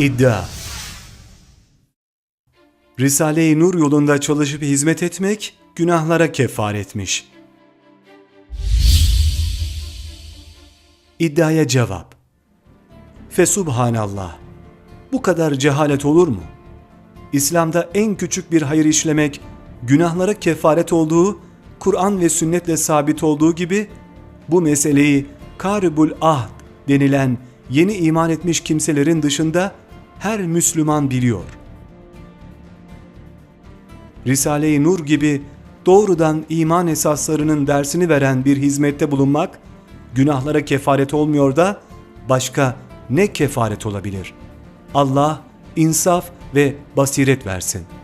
İddia Risale-i Nur yolunda çalışıp hizmet etmek günahlara kefaretmiş. İddiaya cevap Fesubhanallah Bu kadar cehalet olur mu? İslam'da en küçük bir hayır işlemek günahlara kefaret olduğu Kur'an ve sünnetle sabit olduğu gibi bu meseleyi karibul ahd denilen yeni iman etmiş kimselerin dışında her Müslüman biliyor. Risale-i Nur gibi doğrudan iman esaslarının dersini veren bir hizmette bulunmak günahlara kefaret olmuyor da başka ne kefaret olabilir? Allah insaf ve basiret versin.''